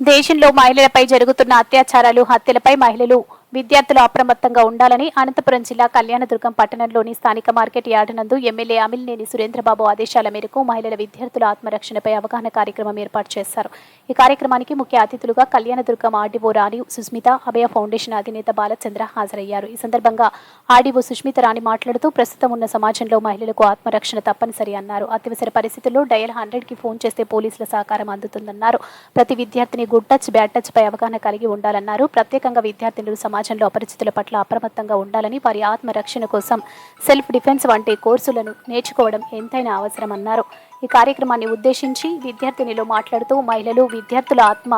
దేశంలో మహిళలపై జరుగుతున్న అత్యాచారాలు హత్యలపై మహిళలు విద్యార్థులు అప్రమత్తంగా ఉండాలని అనంతపురం జిల్లా కళ్యాణదుర్గం పట్టణంలోని స్థానిక మార్కెట్ యార్డు నందు ఎమ్మెల్యే అమిలినేని సురేంద్రబాబు ఆదేశాల మేరకు మహిళల విద్యార్థుల ఆత్మరక్షణపై అవగాహన కార్యక్రమం ఏర్పాటు చేశారు. ఈ కార్యక్రమానికి ముఖ్య అతిథులుగా కళ్యాణదుర్గం ఆర్డీఓ రాణి సుస్మిత అభయ ఫౌండేషన్ అధినేత బాలచంద్ర హాజరయ్యారు. ఈ సందర్భంగా ఆర్డీఓ సుస్మిత రాణి మాట్లాడుతూ ప్రస్తుతం ఉన్న సమాజంలో మహిళలకు ఆత్మరక్షణ తప్పనిసరి అన్నారు. అత్యవసర పరిస్థితుల్లో డయల్ హండ్రెడ్కి ఫోన్ చేస్తే పోలీసుల సహకారం అందుతుందన్నారు. ప్రతి విద్యార్థిని గుడ్ టచ్ బ్యాడ్ టచ్ పై అవగాహన కలిగి ఉండాలన్నారు. ప్రత్యేకంగా విద్యార్థినులు సమాజంలో అపరిచితుల పట్ల అప్రమత్తంగా ఉండాలని వారి ఆత్మరక్షణ కోసం సెల్ఫ్ డిఫెన్స్ వంటి కోర్సులను నేర్చుకోవడం ఎంతైనా అవసరమన్నారు. ఈ కార్యక్రమాన్ని ఉద్దేశించి విద్యార్థినిలో మాట్లాడుతూ మహిళలు విద్యార్థుల ఆత్మ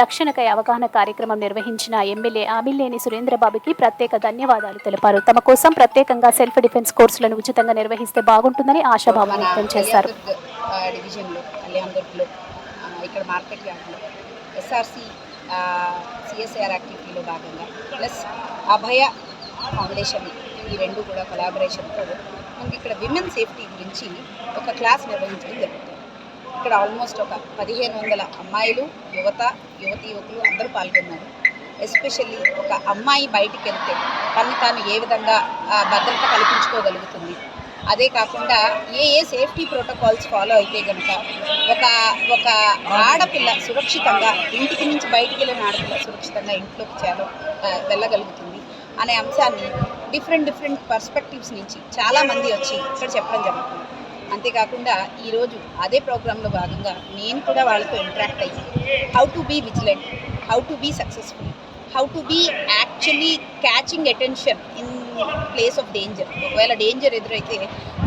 రక్షణకై అవగాహన కార్యక్రమం నిర్వహించిన ఎమ్మెల్యే ఆమిల్లేని సురేంద్రబాబుకి ప్రత్యేక ధన్యవాదాలు తెలిపారు. తమ కోసం ప్రత్యేకంగా సెల్ఫ్ డిఫెన్స్ కోర్సులను ఉచితంగా నిర్వహిస్తే బాగుంటుందని ఆశాభావం వ్యక్తం చేశారు. ఇక్కడ మార్కెట్ యార్డ్లో ఎస్ఆర్సి సిఎస్ఆర్ యాక్టివిటీలో భాగంగా ప్లస్ అభయ ఫౌండేషన్ ఈ రెండు కూడా కొలాబరేషన్తో మనకి ఇక్కడ విమెన్ సేఫ్టీ గురించి ఒక క్లాస్ నిర్వహించడం జరుగుతుంది. ఇక్కడ ఆల్మోస్ట్ ఒక పదిహేను వందల అమ్మాయిలు యువత యువతి యువకులు అందరూ పాల్గొన్నారు. ఎస్పెషల్లీ ఒక అమ్మాయి బయటికి వెళ్తే తను తాను ఏ విధంగా భద్రత కల్పించుకోగలుగుతుంది అదే కాకుండా ఏ ఏ సేఫ్టీ ప్రోటోకాల్స్ ఫాలో అయితే కనుక ఒక ఒక ఆడపిల్ల సురక్షితంగా ఇంటికి నుంచి బయటికి వెళ్ళిన ఆడపిల్ల సురక్షితంగా ఇంట్లోకి చేరో వెళ్ళగలుగుతుంది అనే అంశాన్ని డిఫరెంట్ డిఫరెంట్ పర్స్పెక్టివ్స్ నుంచి చాలామంది వచ్చి ఇక్కడ చెప్పడం జరుగుతుంది. అంతేకాకుండా ఈరోజు అదే ప్రోగ్రాంలో భాగంగా నేను కూడా వాళ్ళతో ఇంటరాక్ట్ అయ్యి how to be vigilant how to be successful how to be actually catching attention in place of danger ఒకవేళ డేంజర్ ఎదురైతే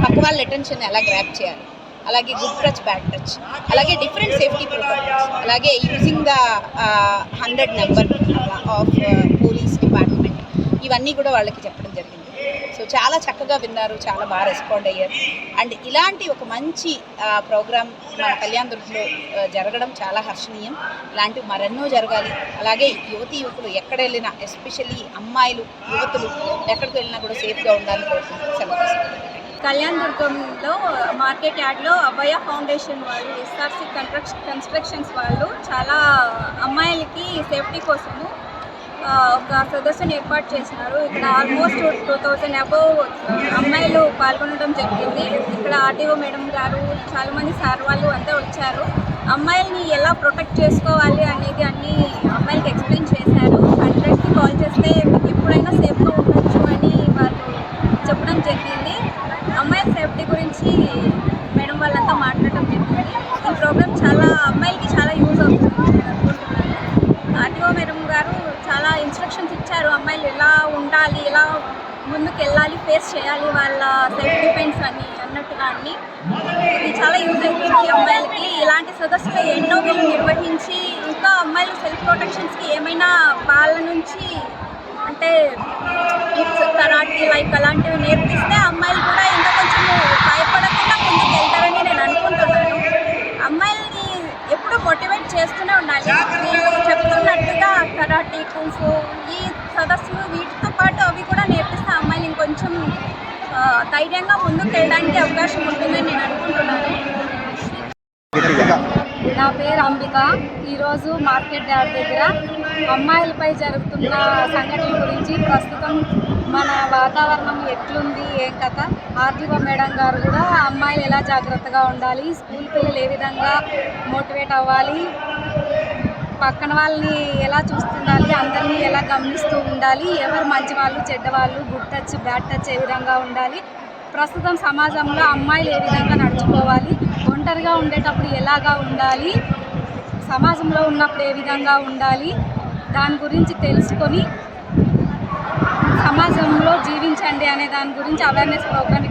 పక్క వాళ్ళ అటెన్షన్ ఎలా గ్రాప్ చేయాలి. అలాగే గుడ్ టచ్ బ్యాడ్ టచ్ అలాగే డిఫరెంట్ సేఫ్టీ ప్రోటోకాల్స్ అలాగే using the hundred number of police department ఇవన్నీ కూడా వాళ్ళకి చెప్పడం సో చాలా చక్కగా విన్నారు చాలా బాగా రెస్పాండ్ అయ్యారు. అండ్ ఇలాంటి ఒక మంచి ప్రోగ్రామ్ మన కళ్యాణ్ దుర్గ్లో జరగడం చాలా హర్షణీయం. ఇలాంటివి మరెన్నో జరగాలి. అలాగే యువతి యువకులు ఎక్కడ వెళ్ళినా ఎస్పెషల్లీ అమ్మాయిలు యువతులు ఎక్కడికి వెళ్ళినా కూడా సేఫ్గా ఉండాలని కోరుకుంటూ సెలవు కళ్యాణ్ దుర్గంలో మార్కెట్ యార్డ్లో అభయ ఫౌండేషన్ వాళ్ళు ఎస్ఆర్సి కన్స్ట్రక్షన్స్ వాళ్ళు చాలా అమ్మాయిలకి సేఫ్టీ కోసము ఒక సదస్సును ఏర్పాటు చేసినారు. ఇక్కడ ఆల్మోస్ట్ టూ థౌజండ్ అబోవ్ అమ్మాయిలు పాల్గొనడం జరిగింది. ఇక్కడ ఆర్టీఓ మేడం గారు చాలామంది సార్ వాళ్ళు అంతా వచ్చారు. అమ్మాయిల్ని ఎలా ప్రొటెక్ట్ చేసుకోవాలి అనేది అన్ని అమ్మాయిలకి ఎక్స్ప్లెయిన్ చేశారు. హండ్రెడ్కి కాల్ చేస్తే ఎప్పుడైనా సేఫ్గా ఉండొచ్చు అని వాళ్ళు చెప్పడం జరిగింది. అమ్మాయిల సేఫ్టీ గురించి మేడం వాళ్ళంతా మాట్లాడటం జరిగింది. ఈ ప్రోగ్రామ్ చాలా అమ్మాయిలకి చాలా యూజ్ అవుతుంది నేను అనుకుంటున్నాను ఆర్టీఓ మేడం గారు చాలా ఇన్స్ట్రక్షన్స్ ఇచ్చారు అమ్మాయిలు ఎలా ఉండాలి ఎలా ముందుకు వెళ్ళాలి ఫేస్ చేయాలి వాళ్ళ సెల్ఫ్ డిఫెన్స్ అని అన్నట్టుగా అన్ని. ఇది చాలా యూజ్ అవుతుంది అమ్మాయిలకి. ఇలాంటి సదస్సులు ఎన్నో వీళ్ళు నిర్వహించి ఇంకా అమ్మాయిలు సెల్ఫ్ ప్రొటెక్షన్స్కి ఏమైనా వాళ్ళ నుంచి అంటే కిడ్స్ కరాటే లైక్ అలాంటివి నేర్పిస్తే అమ్మాయిలు కూడా ఇంకా కొంచెం భయపడకుండా ముందుకు వెళ్తారని నేను అనుకుంటున్నాను. అమ్మాయిల్ని ఎప్పుడు మోటివేట్ చేస్తూనే ఉండాలి. వీళ్ళు చెప్తున్నట్టుగా కరాటే కుంఫు ఈ సదస్సులు వీటి పాటు అవి కూడా నేర్పిస్తే అమ్మాయిలు ఇంకొంచెం ఆ, ధైర్యంగా ముందుకు వెళ్ళడానికి అవకాశం ఉంటుందని నేను అనుకుంటున్నాను. నా పేరు అంబిక. ఈరోజు మార్కెట్ యార్డ్ దగ్గర అమ్మాయిలపై జరుగుతున్న సంఘటనల గురించి ప్రస్తుతం మన వాతావరణం ఎట్లుంది ఏం కథ? ఆర్టీఓ మేడం గారు కూడా అమ్మాయిలు ఎలా జాగ్రత్తగా ఉండాలి స్కూల్ పిల్లలు ఏ విధంగా మోటివేట్ అవ్వాలి పక్కన వాళ్ళని ఎలా చూస్తుండాలి అందరినీ ఎలా గమనిస్తూ ఉండాలి ఎవరు మంచి వాళ్ళు చెడ్డవాళ్ళు గుడ్ టచ్ బ్యాడ్ టచ్ ఏ విధంగా ఉండాలి ప్రస్తుతం సమాజంలో అమ్మాయిలు ఏ విధంగా నడుచుకోవాలి ఒంటరిగా ఉండేటప్పుడు ఎలాగా ఉండాలి సమాజంలో ఉన్నప్పుడు ఏ విధంగా ఉండాలి దాని గురించి తెలుసుకొని సమాజంలో జీవించండి అనే దాని గురించి అవేర్నెస్ ప్రోగ్రామ్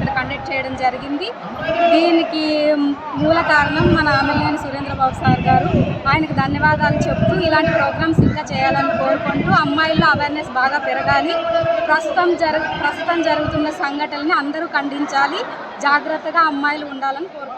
చేయడం జరిగింది. దీనికి మూల కారణం మన ఎమ్మెల్యేని సురేంద్రబాబు సార్ గారు. ఆయనకు ధన్యవాదాలు చెప్తూ ఇలాంటి ప్రోగ్రామ్స్ ఇంకా చేయాలని కోరుకుంటూ అమ్మాయిల్లో అవేర్నెస్ బాగా పెరగాలి. ప్రస్తుతం జరు ప్రస్తుతం జరుగుతున్న సంఘటనని అందరూ ఖండించాలి. జాగ్రత్తగా అమ్మాయిలు ఉండాలని కోరుకుంటున్నాను